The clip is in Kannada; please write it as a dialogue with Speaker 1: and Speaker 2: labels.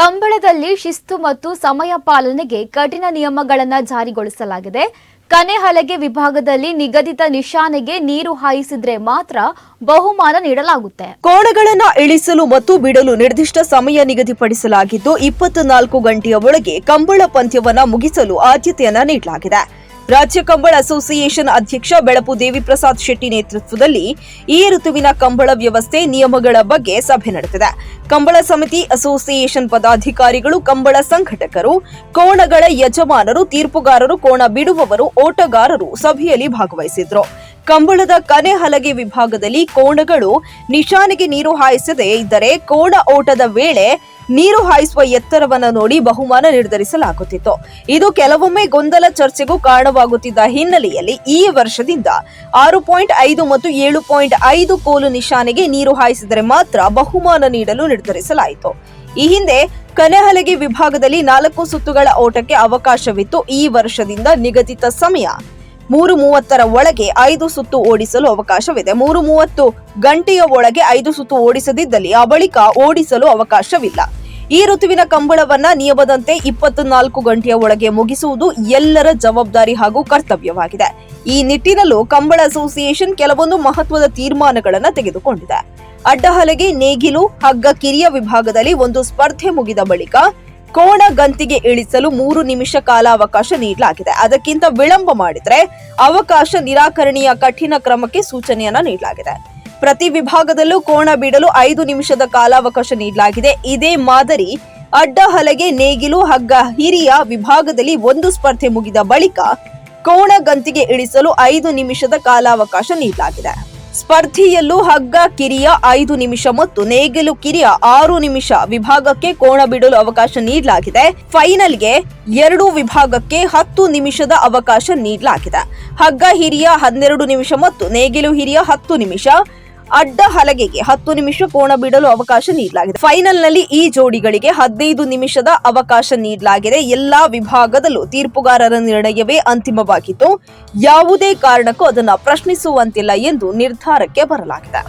Speaker 1: ಕಂಬಳದಲ್ಲಿ ಶಿಸ್ತು ಮತ್ತು ಸಮಯ ಪಾಲನೆಗೆ ಕಠಿಣ ನಿಯಮಗಳನ್ನು ಜಾರಿಗೊಳಿಸಲಾಗಿದೆ. ಕನೆ ಹಲಗೆ ವಿಭಾಗದಲ್ಲಿ ನಿಗದಿತ ನಿಶಾನೆಗೆ ನೀರು ಹಾಯಿಸಿದ್ರೆ ಮಾತ್ರ ಬಹುಮಾನ ನೀಡಲಾಗುತ್ತೆ.
Speaker 2: ಕೋಣಗಳನ್ನು ಇಳಿಸಲು ಮತ್ತು ಬಿಡಲು ನಿರ್ದಿಷ್ಟ ಸಮಯ ನಿಗದಿಪಡಿಸಲಾಗಿದ್ದು, ಇಪ್ಪತ್ನಾಲ್ಕು ಗಂಟೆಯ ಒಳಗೆ ಕಂಬಳ ಪಂದ್ಯವನ್ನ ಮುಗಿಸಲು ಆದ್ಯತೆಯನ್ನ ನೀಡಲಾಗಿದೆ. ರಾಜ್ಯ ಕಂಬಳ ಅಸೋಸಿಯೇಷನ್ ಅಧ್ಯಕ್ಷ ಬೆಳಪು ದೇವಿಪ್ರಸಾದ್ ಶೆಟ್ಟಿ ನೇತೃತ್ವದಲ್ಲಿ ಈ ಋತುವಿನ ಕಂಬಳ ವ್ಯವಸ್ಥೆ ನಿಯಮಗಳ ಬಗ್ಗೆ ಸಭೆ ನಡೆದಿದೆ. ಕಂಬಳ ಸಮಿತಿ ಅಸೋಸಿಯೇಷನ್ ಪದಾಧಿಕಾರಿಗಳು, ಕಂಬಳ ಸಂಘಟಕರು, ಕೋಣಗಳ ಯಜಮಾನರು, ತೀರ್ಪುಗಾರರು, ಕೋಣ ಬಿಡುವವರು, ಓಟಗಾರರು ಸಭೆಯಲ್ಲಿ ಭಾಗವಹಿಸಿದ್ರು. ಕಂಬಳದ ಕನೆ ಹಲಗೆ ವಿಭಾಗದಲ್ಲಿ ಕೋಣಗಳು ನಿಶಾನೆಗೆ ನೀರು ಹಾಯಿಸದೆ ಇದ್ದರೆ ಕೋಣ ಓಟದ ವೇಳೆ ನೀರು ಹಾಯಿಸುವ ಎತ್ತರವನ್ನು ನೋಡಿ ಬಹುಮಾನ ನಿರ್ಧರಿಸಲಾಗುತ್ತಿತ್ತು. ಇದು ಕೆಲವೊಮ್ಮೆ ಗೊಂದಲ ಚರ್ಚೆಗೂ ಕಾರಣವಾಗುತ್ತಿದ್ದ ಹಿನ್ನೆಲೆಯಲ್ಲಿ ಈ ವರ್ಷದಿಂದ ಆರು ಪಾಯಿಂಟ್ ಐದು ಮತ್ತು ಏಳು ಪಾಯಿಂಟ್ ಐದು ಕೋಲು ನಿಶಾನೆಗೆ ನೀರು ಹಾಯಿಸಿದರೆ ಮಾತ್ರ ಬಹುಮಾನ ನೀಡಲು ನಿರ್ಧರಿಸಲಾಯಿತು. ಈ ಹಿಂದೆ ಕನೆಹಲಗೆ ವಿಭಾಗದಲ್ಲಿ ನಾಲ್ಕು ಸುತ್ತುಗಳ ಓಟಕ್ಕೆ ಅವಕಾಶವಿತ್ತು. ಈ ವರ್ಷದಿಂದ ನಿಗದಿತ ಸಮಯ ಮೂರು ಮೂವತ್ತರ ಒಳಗೆ ಐದು ಸುತ್ತು ಓಡಿಸಲು ಅವಕಾಶವಿದೆ. ಮೂರು ಮೂವತ್ತು ಗಂಟೆಯ ಒಳಗೆ ಐದು ಸುತ್ತು ಓಡಿಸದಿದ್ದಲ್ಲಿ ಆ ಬಳಿಕ ಓಡಿಸಲು ಅವಕಾಶವಿಲ್ಲ. ಈ ಋತುವಿನ ಕಂಬಳವನ್ನ ನಿಯಮದಂತೆ ಇಪ್ಪತ್ನಾಲ್ಕು ಗಂಟೆಯ ಒಳಗೆ ಮುಗಿಸುವುದು ಎಲ್ಲರ ಜವಾಬ್ದಾರಿ ಹಾಗೂ ಕರ್ತವ್ಯವಾಗಿದೆ. ಈ ನಿಟ್ಟಿನಲ್ಲೂ ಕಂಬಳ ಅಸೋಸಿಯೇಷನ್ ಕೆಲವೊಂದು ಮಹತ್ವದ ತೀರ್ಮಾನಗಳನ್ನು ತೆಗೆದುಕೊಂಡಿದೆ. ಅಡ್ಡಹಲಗೆ ನೇಗಿಲು, ಹಗ್ಗ ಕಿರಿಯ ವಿಭಾಗದಲ್ಲಿ ಒಂದು ಸ್ಪರ್ಧೆ ಮುಗಿದ ಬಳಿಕ ಕೋಣ ಗಂತಿಗೆ ಇಳಿಸಲು ಮೂರು ನಿಮಿಷ ಕಾಲಾವಕಾಶ ನೀಡಲಾಗಿದೆ. ಅದಕ್ಕಿಂತ ವಿಳಂಬ ಮಾಡಿದ್ರೆ ಅವಕಾಶ ನಿರಾಕರಣೆಯ ಕಠಿಣ ಕ್ರಮಕ್ಕೆ ಸೂಚನೆಯನ್ನ ನೀಡಲಾಗಿದೆ. ಪ್ರತಿ ವಿಭಾಗದಲ್ಲೂ ಕೋಣ ಬಿಡಲು ಐದು ನಿಮಿಷದ ಕಾಲಾವಕಾಶ ನೀಡಲಾಗಿದೆ. ಇದೇ ಮಾದರಿ ಅಡ್ಡ ಹಲಗೆ ನೇಗಿಲು ಹಗ್ಗ ಹಿರಿಯ ವಿಭಾಗದಲ್ಲಿ ಒಂದು ಸ್ಪರ್ಧೆ ಮುಗಿದ ಬಳಿಕ ಕೋಣ ಗಂತಿಗೆ ಇಳಿಸಲು ಐದು ನಿಮಿಷದ ಕಾಲಾವಕಾಶ ನೀಡಲಾಗಿದೆ. ಸ್ಪರ್ಧೆಯಲ್ಲೂ ಹಗ್ಗ ಕಿರಿಯ ಐದು ನಿಮಿಷ ಮತ್ತು ನೇಗಿಲು ಕಿರಿಯ ಆರು ನಿಮಿಷ ವಿಭಾಗಕ್ಕೆ ಕೋಣ ಬಿಡಲು ಅವಕಾಶ ನೀಡಲಾಗಿದೆ. ಫೈನಲ್ಗೆ ಎರಡು ವಿಭಾಗಕ್ಕೆ ಹತ್ತು ನಿಮಿಷದ ಅವಕಾಶ ನೀಡಲಾಗಿದೆ. ಹಗ್ಗ ಹಿರಿಯ ಹನ್ನೆರಡು ನಿಮಿಷ ಮತ್ತು ನೇಗಿಲು ಹಿರಿಯ ಹತ್ತು ನಿಮಿಷ. ಅಡ್ಡ ಹಲಗೆಗೆ ಹತ್ತು ನಿಮಿಷ ಕೋಣ ಬಿಡಲು ಅವಕಾಶ ನೀಡಲಾಗಿದೆ. ಫೈನಲ್ನಲ್ಲಿ ಈ ಜೋಡಿಗಳಿಗೆ ಹದಿನೈದು ನಿಮಿಷದ ಅವಕಾಶ ನೀಡಲಾಗಿದೆ. ಎಲ್ಲಾ ವಿಭಾಗದಲ್ಲೂ ತೀರ್ಪುಗಾರರ ನಿರ್ಣಯವೇ ಅಂತಿಮವಾಗಿತ್ತು ಯಾವುದೇ ಕಾರಣಕ್ಕೂ ಅದನ್ನು ಪ್ರಶ್ನಿಸುವಂತಿಲ್ಲ ಎಂದು ನಿರ್ಧಾರಕ್ಕೆ ಬರಲಾಗಿದೆ.